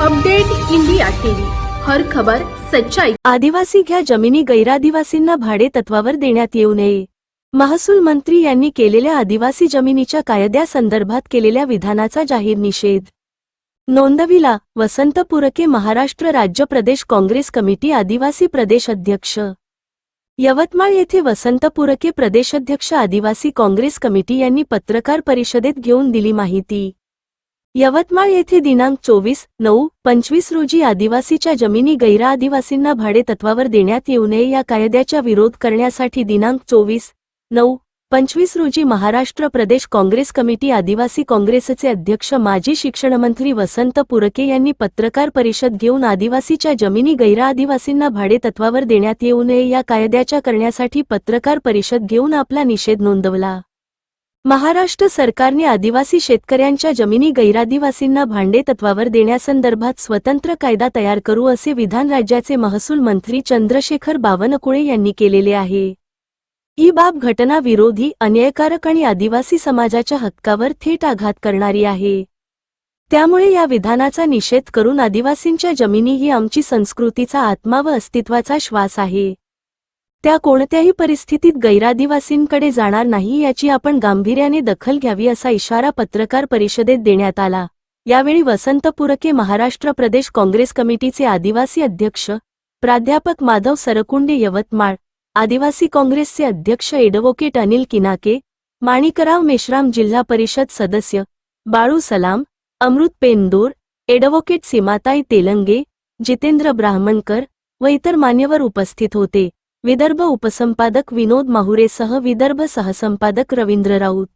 Update India TV. हर खबर सच्चाई. आदिवासी घ्या जमिनी गैरादिवासींना भाडे तत्वावर देण्यात येऊ नये. महसूल मंत्री यांनी केलेल्या आदिवासी जमिनीच्या कायद्यासंदर्भात केलेल्या विधानाचा जाहीर निषेध. नोंदविला वसंत पुरके महाराष्ट्र राज्य प्रदेश काँग्रेस कमिटी आदिवासी प्रदेश अध्यक्ष. यवतमाळ येथे वसंत पुरके प्रदेशाध्यक्ष आदिवासी काँग्रेस कमिटी यांनी पत्रकार परिषदेत घेऊन दिली माहिती. यवतमाळ येथे दिनांक चोवीस नऊ पंचवीस रोजी आदिवासीच्या जमिनी गैरा आदिवासींना भाडे तत्वावर देण्यात येऊ नये या कायद्याचा विरोध करण्यासाठी दिनांक चोवीस नऊ पंचवीस रोजी महाराष्ट्र प्रदेश काँग्रेस कमिटी आदिवासी काँग्रेसचे अध्यक्ष माजी शिक्षणमंत्री वसंत पुरके यांनी पत्रकार परिषद घेऊन आदिवासीच्या जमिनी गैरा आदिवासींना भाडे तत्वावर देण्यात येऊ नये या कायद्याच्या करण्यासाठी पत्रकार परिषद घेऊन आपला निषेध नोंदवला. महाराष्ट्र सरकारने आदिवासी शेतकऱ्यांच्या जमिनी गैरादिवासींना भांडे तत्वावर देण्यासंदर्भात स्वतंत्र कायदा तयार करू असे विधान राज्याचे महसूल मंत्री चंद्रशेखर बावनकुळे यांनी केलेले आहे. ही बाब घटना विरोधी अन्यायकारक आणि आदिवासी समाजाच्या हक्कावर थेट आघात करणारी आहे. त्यामुळे या विधानाचा निषेध करून आदिवासींच्या जमिनी ही आमची संस्कृतीचा आत्मा व अस्तित्वाचा श्वास आहे. त्या कोणत्याही परिस्थितीत गैरादिवासींकडे जाणार नाही याची आपण गांभीर्याने दखल घ्यावी असा इशारा पत्रकार परिषदेत देण्यात आला. यावेळी वसंत पुरके महाराष्ट्र प्रदेश काँग्रेस कमिटीचे आदिवासी अध्यक्ष प्राध्यापक माधव सरकुंडे यवतमाळ आदिवासी काँग्रेसचे अध्यक्ष एडव्होकेट अनिल किनाके माणिकराव मेश्राम जिल्हा परिषद सदस्य बाळू सलाम अमृत पेंदूर एडव्होकेट सीमाताई तेलंगे जितेंद्र ब्राह्मणकर व इतर मान्यवर उपस्थित होते. विदर्भ उपसंपादक विनोद माहुरेसह विदर्भ सहसंपादक रवींद्र राऊत.